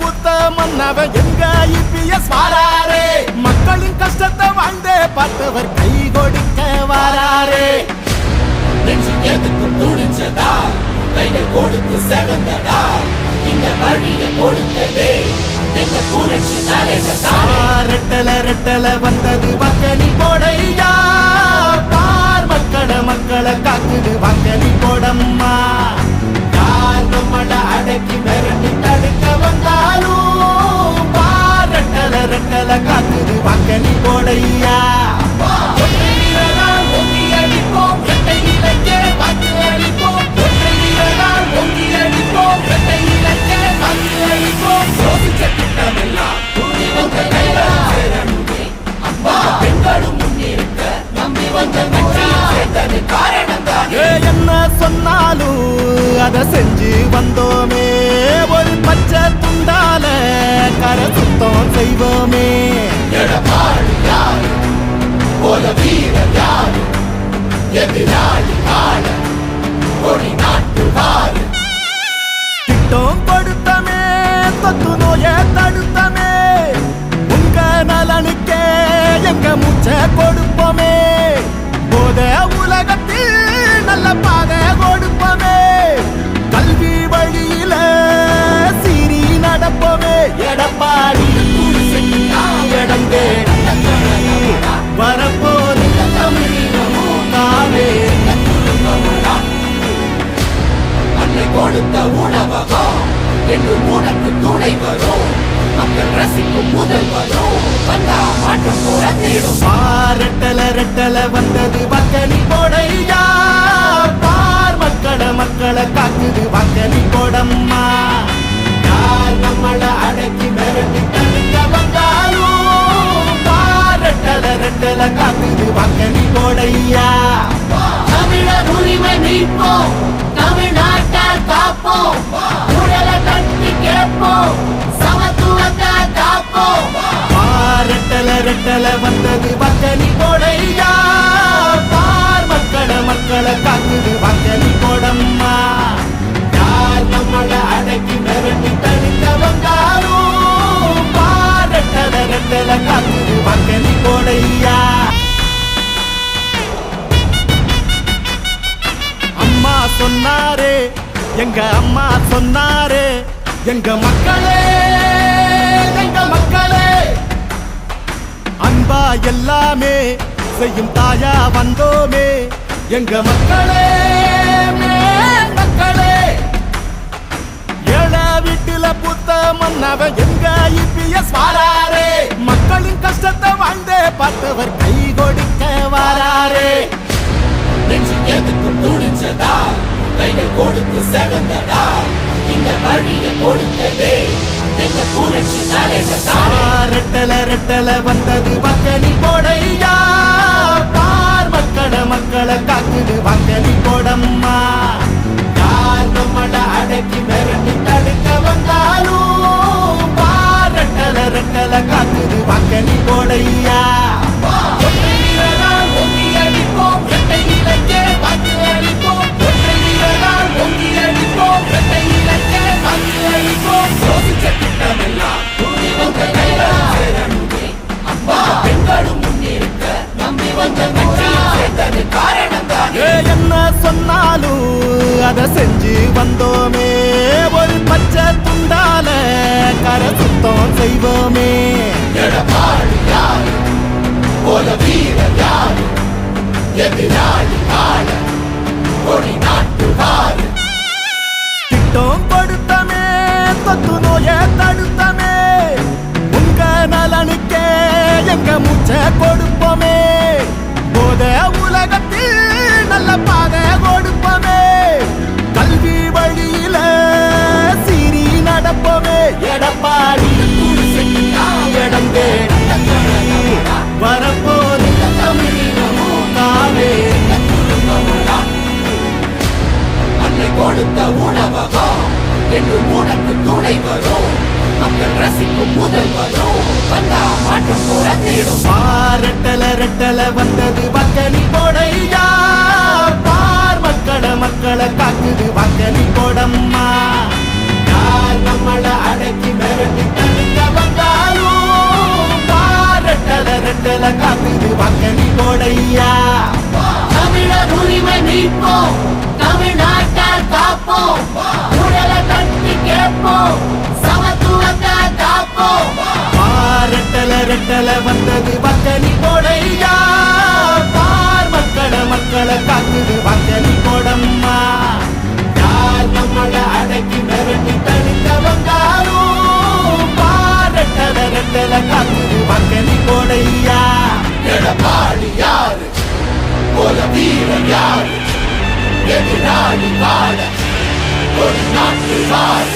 புத்த மன்னவ எங்க இபிஎஸ் வாராரே? மக்களின் கஷ்டத்தை வாழ்ந்தே பார்த்தவர் கை கொடுக்க வாராரே. நெஞ்சு எதுக்கு துணிச்சதா கைகள் கொடுத்து செவந்ததா இந்த வழியை கொடுத்ததே. எங்க புரட்சி தலைவதா ரெட்டல ரெட்டல வந்தது சொன்னாலும் அத செஞ்சு வந்தோமே. ஒரு பச்சை துண்டால கரை சுத்தம் செய்வோமே. எடப்பாடி யாரு? போல வீரர் யாரு? எதிராளி ஆள? கொடி நாட்டு வாரு? திட்டம் கொடுத்தமே தொத்து நோய கொடுத்த உணவகம். என்று உனக்கு துணை வரும். மக்கள் ரசிக்கும் முதல் வரும். வந்தா மாற்றம் போல தேடும் பாரட்டல ரெட்டல வந்தது வக்கலி போடையா பார் மக்கள மக்களை காக்குது வக்கலி போடம்மா யார் நம்மள அடக்கி மிரட்டி தடுக்க வந்தாலும் பாரட்டல ரெட்டல காக்குது வக்கலி போடையா தமிழர் உரிமை மீட்போம். ரெட்டல காக்குது கொடையா அம்மா சொன்னாரே எங்க அம்மா சொன்னாரே எங்க மக்களே எங்க மக்களே. அன்பா எல்லாமே செய்யும் தாயா வந்தோமே எங்க மக்களே. புத்த மன்னவ எங்க இபிஎஸ் வாராரே? மக்களின் கஷ்டத்தை வாழ்ந்தே பார்த்தவர் கை கொடுக்க வாராரே. நெஞ்சு எதுக்கு துணிச்சதா கைகள் கொடுத்து செவந்ததா? இந்த வழியை கொடுத்ததே. ரெட்டல ரெட்டல வந்தது மக்களி போடையா பார் மக்கள மக்களை காக்குது மக்களி போடம்மா யார் நம்மள அடக்கி மிரட்டி தடுக்க அதை செஞ்சு வந்தோமே. ஒரு பச்சை துண்டால கரை சுத்தம் செய்வோமே. எடப்பாடி யாரு போல வீரர் யாரு எதிராளி ஆள கொடி நாட்டு வாரு திட்டம் கொடுத்தமே தொத்து நோய தடுத்தமே. உங்க நலனுக்கே எங்க மூச்சை கொடுப்போமே உணவகம் என்று உனக்கு துணை வரும். மக்கள் ரசிக்கும் முதல் வரும். வந்தா மாற்றம் புறத்திடும். பாரட்டல ரெட்டல வந்தது வக்கனி போடையா? பார் மக்கள மக்களை காக்குது வக்கனி போடம்மா. யார் நம்மள அடக்கி மிரட்டி தடுக்க வந்தாலும் பாரட்டல ரெட்டல காக்குது வக்கனி போடையா? வேலை காக்குது மக்களி கொடையா. எடப்பாடி யாரு? போல வீரன் யாரு? எதிராளி வாழ ஒரு நாட்டு வாழ